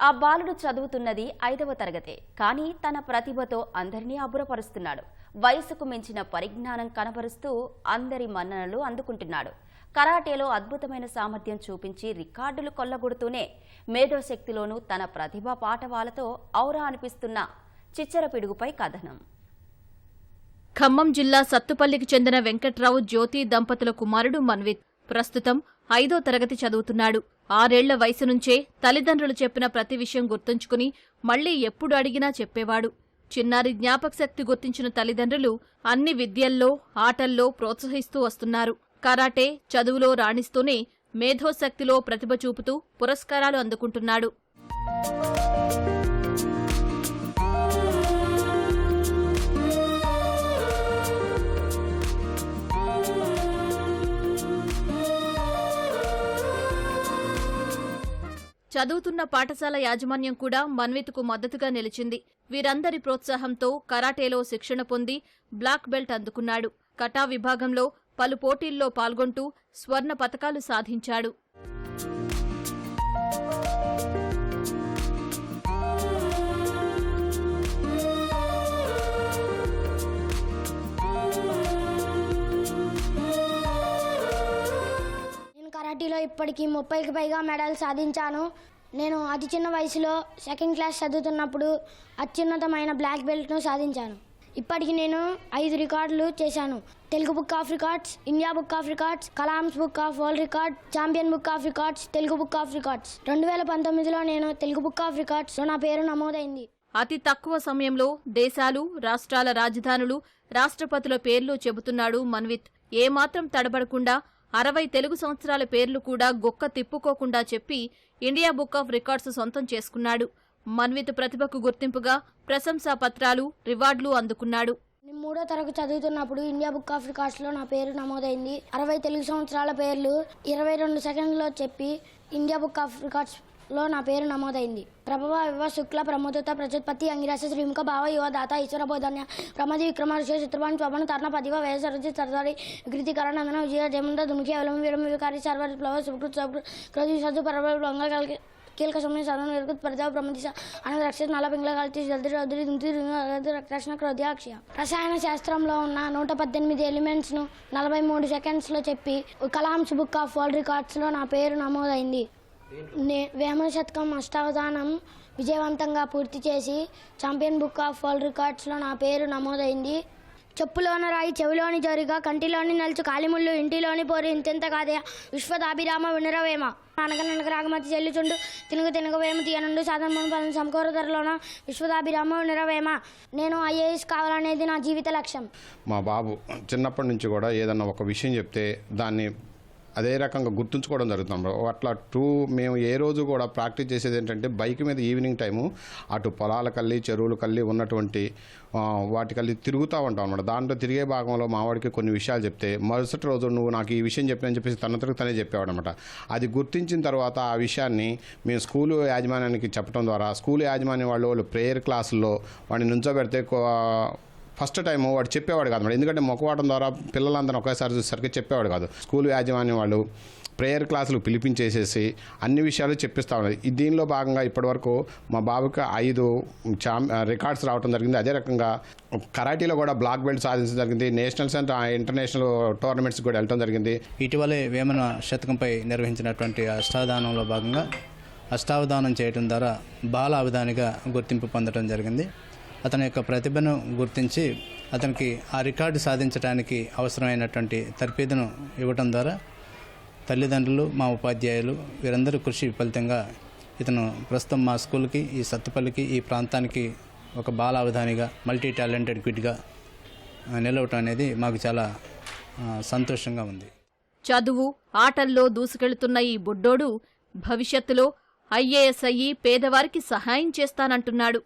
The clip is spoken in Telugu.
ఆ బాలుడు చదువుతున్నది ఐదవ తరగతే. కానీ తన ప్రతిభతో అందరినీ అబ్బురపరుస్తున్నాడు. వయసుకు మించిన పరిజ్ఞానం కనబరుస్తూ అందరి మన్ననలు అందుకుంటున్నాడు. కరాటేలో అద్భుతమైన సామర్థ్యం చూపించి రికార్డులు కొల్లగొడుతూనే మేధోశక్తిలోనూ తన ప్రతిభ పాఠవాలతో ఔరా అనిపిస్తున్న చిచ్చర పిడుగుపై కథనం. ఖమ్మం జిల్లా సత్తుపల్లికి చెందిన వెంకట్రావు జ్యోతి దంపతుల కుమారుడు మన్విత్ ప్రస్తుతం ఐదో తరగతి చదువుతున్నాడు. ఆరేళ్ళ వయసు నుంచే తల్లిదండ్రులు చెప్పిన ప్రతి విషయం గుర్తుంచుకుని మళ్ళీ ఎప్పుడు అడిగినా చెప్పేవాడు. చిన్నారి జ్ఞాపకశక్తి గుర్తించిన తల్లిదండ్రులు అన్ని విద్యల్లో ఆటల్లో ప్రోత్సహిస్తూ వస్తున్నారు. కరాటే చదువులో రాణిస్తూనే మేధోశక్తిలో ప్రతిభ చూపుతూ పురస్కారాలు అందుకుంటున్నాడు. చదువుతున్న పాఠశాల యాజమాన్యం కూడా మన్విత్కు మద్దతుగా నిలిచింది. వీరందరి ప్రోత్సాహంతో కరాటేలో శిక్షణ పొంది బ్లాక్ బెల్ట్ అందుకున్నాడు. కటా విభాగంలో పలు పోటీల్లో పాల్గొంటూ స్వర్ణ పతకాలు సాధించాడు. కరాటీలో ఇప్పటికీ ముప్పైకి పైగా మెడల్ సాధించాను. నేను అతి చిన్న వయసులో సెకండ్ క్లాస్ చదువుతున్నప్పుడు అత్యున్నతమైన బ్లాక్ బెల్ట్ను సాధించాను. ఇప్పటికి నేను ఐదు రికార్డులు చేశాను. Telugu book of records India book of records Kalam's book of world record champion book of records Telugu book of records రెండు వేల పంతొమ్మిదిలో నేను తెలుగు బుక్ ఆఫ్ రికార్డ్స్ నా పేరు నమోదైంది. అతి తక్కువ సమయంలో దేశాలు రాష్ట్రాల రాజధానులు రాష్ట్రపతుల పేర్లు చెబుతున్నాడు మన్విత్. ఏమాత్రం తడబడకుండా అరవై తెలుగు సంవత్సరాల పేర్లు కూడా గొక్క తిప్పుకోకుండా చెప్పి ఇండియా బుక్ ఆఫ్ రికార్డ్స్ సొంతం చేసుకున్నాడు. మన్విత్ ప్రతిభకు గుర్తింపుగా ప్రశంసా పత్రాలు రివార్డులు అందుకున్నాడు. నేను మూడో తరగతి చదువుతున్నప్పుడు ఇండియా బుక్ ఆఫ్ రికార్డ్స్లో నా పేరు నమోదైంది. అరవై తెలుగు సంవత్సరాల పేర్లు ఇరవై రెండు సెకండ్లో చెప్పి ఇండియా బుక్ ఆఫ్ రికార్డ్స్ లో నా పేరు నమోదైంది. ప్రభవ వివ శుక్ల ప్రమోదత ప్రజోత్పత్తి అంగిరాస శ్రీముఖ భావ యువ దాత ఈశ్వర బోధన్య ప్రమది విక్రమర్ష శత్రుబాన్ స్వపన తర్ణ పదివ వయ సరచి సరదారి అందన విజయ జయమంత దుముఖి అవలం విరమ వికారి సర్వ ప్లవ సుకృత్ సకృత్ కృతి సదు పరవ కీలక సమయం సాధన నిర్గత్ ప్రజా ప్రమదిశ అనంత రక్షిత నల పింగళ కలిసి జల్ది రౌద్రి దుంతి రక్షణ క్రోధ్యాక్షయ రసాయన శాస్త్రంలో ఉన్న నూట పద్దెనిమిది ఎలిమెంట్స్ను నలభై మూడు సెకండ్స్లో చెప్పి కలామ్స్ బుక్ ఆఫ్ వరల్డ్ రికార్డ్స్లో నా పేరు నమోదైంది. వేమన శతకం అష్టావధానం విజయవంతంగా పూర్తి చేసి ఛాంపియన్ బుక్ ఆఫ్ వరల్డ్ రికార్డ్స్లో నా పేరు నమోదైంది. చెప్పులోన రాయి చెవిలోని జోరిగా కంటిలోని నలుచు కాలిముళ్ళు ఇంటిలోని పోరు ఇంతెంత కాదే విశ్వదాభిరామ వినరవేమ. అనగననగ రాగమతి చెల్లుచుండు తినుగు తినగవేమ తీయనుండు సాధన పదం సమకూర ధరలోన విశ్వదాభిరామ వినరవేమ. నేను ఐఏఎస్ కావాలనేది నా జీవిత లక్ష్యం. మా బాబు చిన్నప్పటి నుంచి కూడా ఏదన్నా ఒక విషయం చెప్తే దాన్ని అదే రకంగా గుర్తుంచుకోవడం జరుగుతుంది అట్లా టూ మేము ఏ రోజు కూడా ప్రాక్టీస్ చేసేది ఏంటంటే బైక్ మీద ఈవినింగ్ టైము అటు పొలాల కల్లి చెరువుల కల్లి ఉన్నటువంటి వాటికల్లి తిరుగుతూ ఉంటాం అనమాట దాంట్లో తిరిగే భాగంలో మావాడికి కొన్ని విషయాలు చెప్తే మరుసటి రోజు నువ్వు నాకు ఈ విషయం చెప్పినని చెప్పేసి తన తనే చెప్పేవాడనమాట అది గుర్తించిన తర్వాత ఆ విషయాన్ని మేము స్కూలు యాజమాన్యానికి చెప్పడం ద్వారా స్కూల్ యాజమాన్యం వాళ్ళు వాళ్ళు ప్రేయర్ క్లాసుల్లో వాడిని నుంచోబెడితే కో- ఫస్ట్ టైం వాడు చెప్పేవాడు కాదు ఎందుకంటే మొక్కవాటం ద్వారా పిల్లలందరూ ఒకేసారి చూసేసరికి చెప్పేవాడు కాదు. స్కూల్ యాజమాన్యం వాళ్ళు ప్రేయర్ క్లాసులు పిలిపించేసేసి అన్ని విషయాలు చెప్పిస్తూ ఉన్నది దీనిలో భాగంగా ఇప్పటివరకు మా బాబుకి ఐదు చాం రికార్డ్స్ రావడం జరిగింది. అదే రకంగా కరాటీలో కూడా బ్లాక్ బెల్ట్ సాధించడం జరిగింది. నేషనల్స్ అండ్ ఇంటర్నేషనల్ టోర్నమెంట్స్ కూడా వెళ్ళడం జరిగింది. ఇటీవలే వేమన శతకంపై నిర్వహించినటువంటి అష్టావధానంలో భాగంగా అష్టావధానం చేయడం ద్వారా బాల అవధానిగా గుర్తింపు పొందడం జరిగింది. అతని యొక్క ప్రతిభను గుర్తించి అతనికి ఆ రికార్డు సాధించడానికి అవసరమైనటువంటి తర్పీదును ఇవ్వటం ద్వారా తల్లిదండ్రులు మా ఉపాధ్యాయులు వీరందరూ కృషి ఫలితంగా ఇతను ప్రస్తుతం మా స్కూల్కి ఈ సత్తుపల్లికి ఈ ప్రాంతానికి ఒక బాల అవధానిగా మల్టీ టాలెంటెడ్ క్విడ్గా నిలవటం అనేది మాకు చాలా సంతోషంగా ఉంది. చదువు ఆటల్లో దూసుకెళ్తున్న ఈ బుడ్డోడు భవిష్యత్తులో ఐఏఎస్ అయ్యి పేదవారికి సహాయం చేస్తానంటున్నాడు.